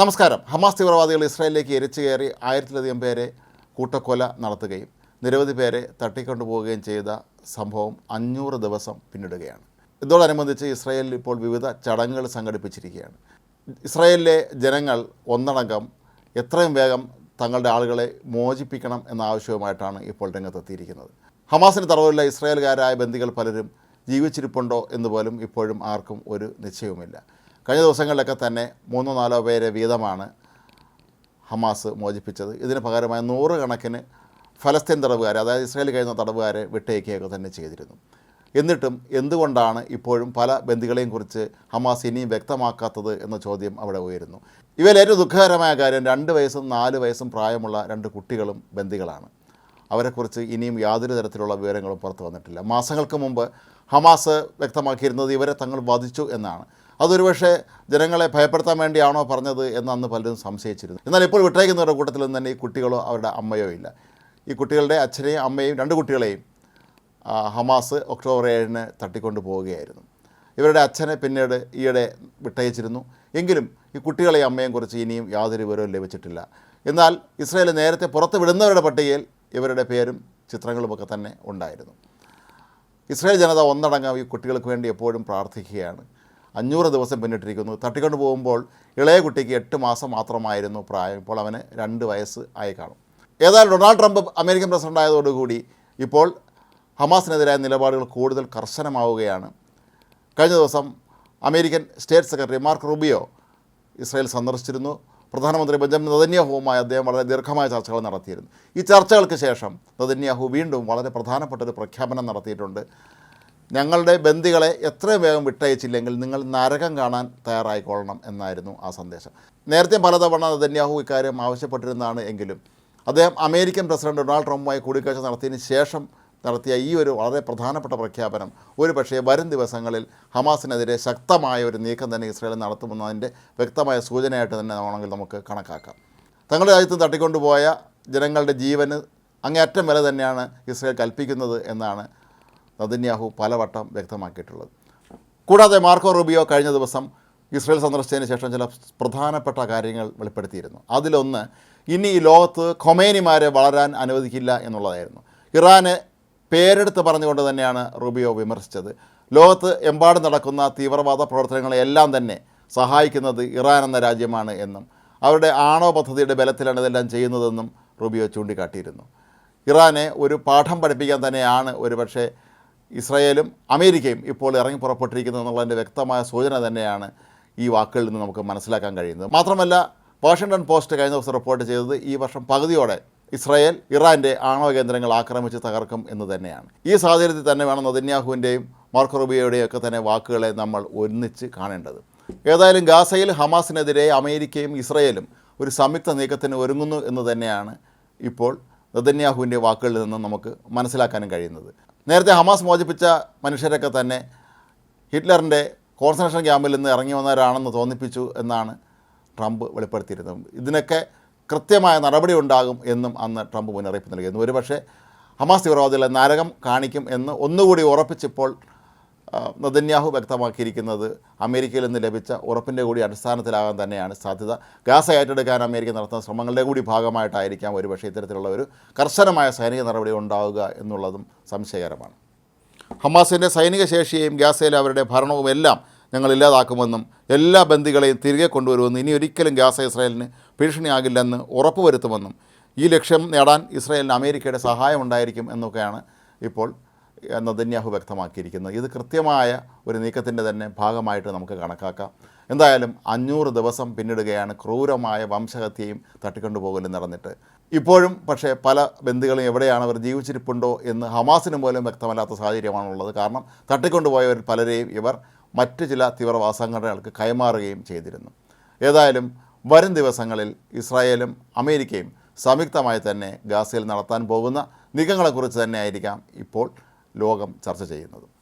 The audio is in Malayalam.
നമസ്കാരം. ഹമാസ് തീവ്രവാദികൾ ഇസ്രായേലിലേക്ക് എരിച്ചു കയറി ആയിരത്തിലധികം പേരെ കൂട്ടക്കൊല നടത്തുകയും നിരവധി പേരെ തട്ടിക്കൊണ്ടുപോവുകയും ചെയ്ത സംഭവം അഞ്ഞൂറ് ദിവസം പിന്നിടുകയാണ്. ഇതോടനുബന്ധിച്ച് ഇസ്രായേലിൽ ഇപ്പോൾ വിവിധ ചടങ്ങുകൾ സംഘടിപ്പിച്ചിരിക്കുകയാണ്. ഇസ്രായേലിലെ ജനങ്ങൾ ഒന്നടങ്കം എത്രയും വേഗം തങ്ങളുടെ ആളുകളെ മോചിപ്പിക്കണം എന്ന ആവശ്യവുമായിട്ടാണ് ഇപ്പോൾ രംഗത്തെത്തിയിരിക്കുന്നത്. ഹമാസിന് തറവില്ല ഇസ്രായേൽകാരായ ബന്ധികൾ പലരും ജീവിച്ചിരിപ്പുണ്ടോ എന്ന് പോലും ഇപ്പോഴും ആർക്കും ഒരു നിശ്ചയവുമില്ല. കഴിഞ്ഞ ദിവസങ്ങളിലൊക്കെ തന്നെ മൂന്നോ നാലോ പേരെ വീതമാണ് ഹമാസ് മോചിപ്പിച്ചത്. ഇതിന് പകരമായി നൂറുകണക്കിന് ഫലസ്തീൻ തടവുകാരെ അതായത് ഇസ്രായേൽ കഴിയുന്ന തടവുകാരെ വിട്ടയക്കുകയൊക്കെ തന്നെ ചെയ്തിരുന്നു. എന്നിട്ടും എന്തുകൊണ്ടാണ് ഇപ്പോഴും പല ബന്ദികളെയും കുറിച്ച് ഹമാസ് ഇനിയും വ്യക്തമാക്കാത്തത് എന്ന ചോദ്യം അവിടെ ഉയരുന്നു. ഇവയിൽ ഏറ്റവും ദുഃഖകരമായ കാര്യം രണ്ട് വയസ്സും നാല് വയസ്സും പ്രായമുള്ള രണ്ട് കുട്ടികളും ബന്ദികളാണ്. അവരെക്കുറിച്ച് ഇനിയും യാതൊരു തരത്തിലുള്ള വിവരങ്ങളും പുറത്തു വന്നിട്ടില്ല. മാസങ്ങൾക്ക് മുമ്പ് ഹമാസ് വ്യക്തമാക്കിയിരുന്നത് ഇവരെ തങ്ങൾ വധിച്ചു എന്നാണ്. അതൊരുപക്ഷെ ജനങ്ങളെ ഭയപ്പെടുത്താൻ വേണ്ടിയാണോ പറഞ്ഞത് എന്ന് അന്ന് പലരും സംശയിച്ചിരുന്നു. എന്നാൽ ഇപ്പോൾ വിട്ടയക്കുന്നവരുടെ കൂട്ടത്തിലും തന്നെ ഈ കുട്ടികളോ അവരുടെ അമ്മയോ ഇല്ല. ഈ കുട്ടികളുടെ അച്ഛനെയും അമ്മയും രണ്ട് കുട്ടികളെയും ഹമാസ് ഒക്ടോബർ ഏഴിന് തട്ടിക്കൊണ്ടു പോവുകയായിരുന്നു. ഇവരുടെ അച്ഛനെ പിന്നീട് ഈയിടെ വിട്ടയച്ചിരുന്നു. എങ്കിലും ഈ കുട്ടികളെയും അമ്മയും കുറിച്ച് ഇനിയും യാതൊരു വിവരവും ലഭിച്ചിട്ടില്ല. എന്നാൽ ഇസ്രായേൽ നേരത്തെ പുറത്ത് വിടുന്നവരുടെ പട്ടികയിൽ ഇവരുടെ പേരും ചിത്രങ്ങളുമൊക്കെ തന്നെ ഉണ്ടായിരുന്നു. ഇസ്രായേൽ ജനത ഒന്നടങ്കം ഈ കുട്ടികൾക്ക് വേണ്ടി എപ്പോഴും പ്രാർത്ഥിക്കുകയാണ്. അഞ്ഞൂറ് ദിവസം പിന്നിട്ടിരിക്കുന്നു. തട്ടിക്കൊണ്ട് പോകുമ്പോൾ ഇളയ കുട്ടിക്ക് എട്ട് മാസം മാത്രമായിരുന്നു പ്രായം. ഇപ്പോൾ അവന് രണ്ട് വയസ്സ് ആയി കാണും. ഏതായാലും ഡൊണാൾഡ് ട്രംപ് അമേരിക്കൻ പ്രസിഡന്റ് ആയതോടുകൂടി ഇപ്പോൾ ഹമാസിനെതിരായ നിലപാടുകൾ കൂടുതൽ കർശനമാവുകയാണ്. കഴിഞ്ഞ ദിവസം American state secretary Mark Rubio Israel സന്ദർശിച്ചിരുന്നു. പ്രധാനമന്ത്രി ബെഞ്ചമിൻ നദന്യാഹുവുമായി അദ്ദേഹം വളരെ ദീർഘമായ ചർച്ചകൾ നടത്തിയിരുന്നു. ഈ ചർച്ചകൾക്ക് ശേഷം നദന്യാഹു വീണ്ടും വളരെ പ്രധാനപ്പെട്ട ഒരു പ്രഖ്യാപനം നടത്തിയിട്ടുണ്ട്. ഞങ്ങളുടെ ബന്ദികളെ എത്രയും വേഗം വിട്ടയച്ചില്ലെങ്കിൽ നിങ്ങൾ നരകം കാണാൻ തയ്യാറായിക്കൊള്ളണം എന്നായിരുന്നു ആ സന്ദേശം. നേരത്തെ പലതവണ നെതന്യാഹു ഇക്കാര്യം ആവശ്യപ്പെട്ടിരുന്നതാണ് എങ്കിലും അദ്ദേഹം അമേരിക്കൻ പ്രസിഡന്റ് ഡൊണാൾഡ് ട്രംപുമായി കൂടിക്കാഴ്ച നടത്തിയതിന് ശേഷം നടത്തിയ ഈ ഒരു വളരെ പ്രധാനപ്പെട്ട പ്രഖ്യാപനം ഒരു പക്ഷേ വരും ദിവസങ്ങളിൽ ഹമാസിനെതിരെ ശക്തമായ ഒരു നീക്കം തന്നെ ഇസ്രായേൽ നടത്തുമെന്നതിന്റെ വ്യക്തമായ സൂചനയായിട്ട് തന്നെ വേണമെങ്കിൽ നമുക്ക് കണക്കാക്കാം. തങ്ങളുടെ രാജ്യത്ത് തട്ടിക്കൊണ്ടുപോയ ജനങ്ങളുടെ ജീവന് അങ്ങേയറ്റം വില തന്നെയാണ് ഇസ്രായേൽ കൽപ്പിക്കുന്നത് എന്നാണ് നദന്യാഹു പലവട്ടം വ്യക്തമാക്കിയിട്ടുള്ളത്. കൂടാതെ മാർക്കോ റൂബിയോ കഴിഞ്ഞ ദിവസം ഇസ്രയേൽ സന്ദർശിച്ചതിന് ശേഷം ചില പ്രധാനപ്പെട്ട കാര്യങ്ങൾ വെളിപ്പെടുത്തിയിരുന്നു. അതിലൊന്ന് ഇനി ഈ ലോകത്ത് ഖൊമേനിമാരെ വളരാൻ അനുവദിക്കില്ല എന്നുള്ളതായിരുന്നു. ഇറാന് പേരെടുത്ത് പറഞ്ഞുകൊണ്ട് തന്നെയാണ് റൂബിയോ വിമർശിച്ചത്. ലോകത്ത് എമ്പാടും നടക്കുന്ന തീവ്രവാദ പ്രവർത്തനങ്ങളെല്ലാം തന്നെ സഹായിക്കുന്നത് ഇറാൻ എന്ന രാജ്യമാണ് എന്നും അവരുടെ ആണവ പദ്ധതിയുടെ ബലത്തിലാണ് ഇതെല്ലാം ചെയ്യുന്നതെന്നും റൂബിയോ ചൂണ്ടിക്കാട്ടിയിരുന്നു. ഇറാനെ ഒരു പാഠം പഠിപ്പിക്കാൻ തന്നെയാണ് ഒരുപക്ഷെ ഇസ്രായേലും അമേരിക്കയും ഇപ്പോൾ ഇറങ്ങി പുറപ്പെട്ടിരിക്കുന്നത് എന്നുള്ളതിന്റെ വ്യക്തമായ സൂചന തന്നെയാണ് ഈ വാക്കുകളിൽ നിന്ന് നമുക്ക് മനസ്സിലാക്കാൻ കഴിയുന്നത്. മാത്രമല്ല വാഷിങ്ടൺ പോസ്റ്റ് കഴിഞ്ഞ ദിവസം റിപ്പോർട്ട് ചെയ്തത് ഈ വർഷം പകുതിയോടെ ഇസ്രായേൽ ഇറാന്റെ ആണവ കേന്ദ്രങ്ങൾ ആക്രമിച്ച് തകർക്കും എന്ന് തന്നെയാണ്. ഈ സാഹചര്യത്തിൽ തന്നെ വേണം നദന്യാഹുവിന്റെയും മാർക്കോ റുബിയോയുടെയും ഒക്കെ തന്നെ വാക്കുകളെ നമ്മൾ ഒന്നിച്ച് കാണേണ്ടത്. ഏതായാലും ഗാസയിൽ ഹമാസിനെതിരെ അമേരിക്കയും ഇസ്രയേലും ഒരു സംയുക്ത നീക്കത്തിന് ഒരുങ്ങുന്നു എന്ന് തന്നെയാണ് ഇപ്പോൾ നദന്യാഹുവിന്റെ വാക്കുകളിൽ നിന്നും നമുക്ക് മനസ്സിലാക്കാനും കഴിയുന്നത്. നേരത്തെ ഹമാസ് മോചിപ്പിച്ച മനുഷ്യരൊക്കെ തന്നെ ഹിറ്റ്ലറിന്റെ കോൺസെൻട്രേഷൻ ക്യാമ്പിൽ നിന്ന് ഇറങ്ങി വന്നവരാണെന്ന് തോന്നിപ്പിച്ചു എന്നാണ് ട്രംപ് വെളിപ്പെടുത്തിയിരുന്നത്. ഇതിനൊക്കെ കൃത്യമായ നടപടി ഉണ്ടാകും എന്നും അന്ന് ട്രംപ് മുന്നറിയിപ്പ് നൽകിയിരുന്നു. ഒരുപക്ഷെ ഹമാസ് തീവ്രവാദികളെ നരകം കാണിക്കും എന്ന് ഒന്നുകൂടി ഉറപ്പിച്ചിപ്പോൾ നദന്യാഹു വ്യക്തമാക്കിയിരിക്കുന്നത് അമേരിക്കയിൽ നിന്ന് ലഭിച്ച ഉറപ്പിന്റെ കൂടി അടിസ്ഥാനത്തിലാകാൻ തന്നെയാണ് സാധ്യത. ഗാസ ഏറ്റെടുക്കാൻ അമേരിക്ക നടത്തുന്ന ശ്രമങ്ങളുടെ കൂടി ഭാഗമായിട്ടായിരിക്കാം ഒരുപക്ഷെ ഇത്തരത്തിലുള്ള ഒരു കർശനമായ സൈനിക നടപടി ഉണ്ടാവുക എന്നുള്ളതും സംശയകരമാണ്. ഹമാസിന്റെ സൈനിക ശേഷിയെയും ഗാസയിലെ അവരുടെ ഭരണവും എല്ലാം ഞങ്ങൾ ഇല്ലാതാക്കുമെന്നും എല്ലാ ബന്ദികളെയും തിരികെ കൊണ്ടുവരുമെന്നും ഇനി ഒരിക്കലും ഗാസ ഇസ്രായേലിന് ഭീഷണിയാകില്ലെന്ന് ഉറപ്പുവരുത്തുമെന്നും ഈ ലക്ഷ്യം നേടാൻ ഇസ്രായേലിന് അമേരിക്കയുടെ സഹായം ഉണ്ടായിരിക്കും എന്നൊക്കെയാണ് ഇപ്പോൾ നദന്യാഹു വ്യക്തമാക്കിയിരിക്കുന്നത് ഇത് കൃത്യമായ ഒരു നീക്കത്തിന്റെ തന്നെ ഭാഗമായിട്ട് നമുക്ക് കണക്കാക്കാം. എന്തായാലും അഞ്ഞൂറ് ദിവസം പിന്നിടുകയാണ് ക്രൂരമായ വംശഹത്യയും തട്ടിക്കൊണ്ടുപോകലും നടന്നിട്ട്. ഇപ്പോഴും പക്ഷേ പല ബന്ധുക്കളും എവിടെയാണ് അവർ ജീവിച്ചിരിപ്പുണ്ടോ എന്ന് ഹമാസിന് പോലും വ്യക്തമല്ലാത്ത സാഹചര്യമാണുള്ളത്. കാരണം തട്ടിക്കൊണ്ടുപോയവരിൽ പലരെയും ഇവർ മറ്റ് ചില തീവ്രവാദ സംഘടനകൾക്ക് കൈമാറുകയും ചെയ്തിരുന്നു. ഏതായാലും വരും ദിവസങ്ങളിൽ ഇസ്രായേലും അമേരിക്കയും സംയുക്തമായി തന്നെ ഗാസയിൽ നടത്താൻ പോകുന്ന നീക്കങ്ങളെക്കുറിച്ച് തന്നെ ആയിരിക്കാം ഇപ്പോൾ ലോകം ചർച്ച ചെയ്യുന്നത്.